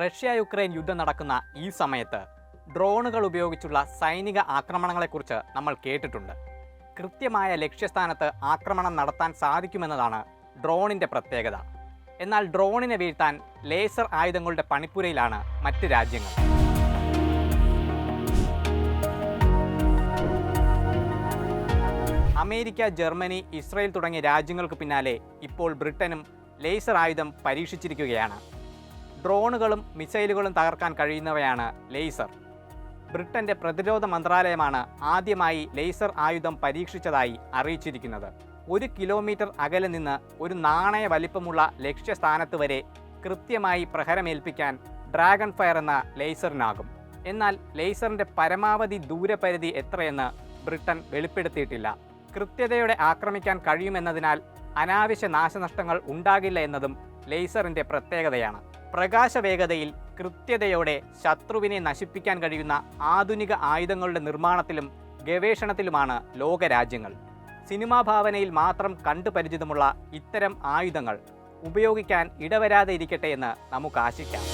Russia Ukraine യുദ്ധം നടക്കുന്ന ഈ സമയത്ത് ഡ്രോണുകൾ ഉപയോഗിച്ചുള്ള സൈനിക ആക്രമണങ്ങളെക്കുറിച്ച് നമ്മൾ കേട്ടിട്ടുണ്ട്. കൃത്യമായ ലക്ഷ്യസ്ഥാനത്ത് ആക്രമണം നടത്താൻ സാധിക്കുമെന്നതാണ് ഡ്രോണിന്റെ പ്രത്യേകത. എന്നാൽ ഡ്രോണിനെ വീഴ്ത്താൻ ലേസർ ആയുധങ്ങളുടെ പണിപ്പുരയിലാണ് മറ്റ് രാജ്യങ്ങൾ. അമേരിക്ക ജർമ്മനി ഇസ്രയേൽ തുടങ്ങിയ രാജ്യങ്ങൾക്ക് പിന്നാലെ ഇപ്പോൾ ബ്രിട്ടനും ലേസർ ആയുധം പരീക്ഷിച്ചിരിക്കുകയാണ്. ഡ്രോണുകളും മിസൈലുകളും തകർക്കാൻ കഴിയുന്നവയാണ് ലേസർ. ബ്രിട്ടന്റെ പ്രതിരോധ മന്ത്രാലയമാണ് ആദ്യമായി ലേസർ ആയുധം പരീക്ഷിച്ചതായി അറിയിച്ചിരിക്കുന്നത്. ഒരു കിലോമീറ്റർ അകലെ നിന്ന് ഒരു നാണയ വലിപ്പമുള്ള ലക്ഷ്യസ്ഥാനത്ത് വരെ കൃത്യമായി പ്രഹരമേൽപ്പിക്കാൻ ഡ്രാഗൺ ഫയർ എന്ന ലേസറിനാകും. എന്നാൽ ലേസറിന്റെ പരമാവധി ദൂരപരിധി എത്രയെന്ന് ബ്രിട്ടൻ വെളിപ്പെടുത്തിയിട്ടില്ല. കൃത്യതയോടെ ആക്രമിക്കാൻ കഴിയുമെന്നതിനാൽ അനാവശ്യ നാശനഷ്ടങ്ങൾ ഉണ്ടാകില്ല എന്നതും ലേസറിന്റെ പ്രത്യേകതയാണ്. പ്രകാശ വേഗതയിൽ കൃത്യതയോടെ ശത്രുവിനെ നശിപ്പിക്കാൻ കഴിയുന്ന ആധുനിക ആയുധങ്ങളുടെ നിർമ്മാണത്തിലും ഗവേഷണത്തിലുമാണ് ലോകരാജ്യങ്ങൾ. സിനിമാ ഭാവനയിൽ മാത്രം കണ്ടുപരിചിതമുള്ള ഇത്തരം ആയുധങ്ങൾ ഉപയോഗിക്കാൻ ഇടവരാതെ ഇരിക്കട്ടെ എന്ന് നമുക്ക് ആശിക്കാം.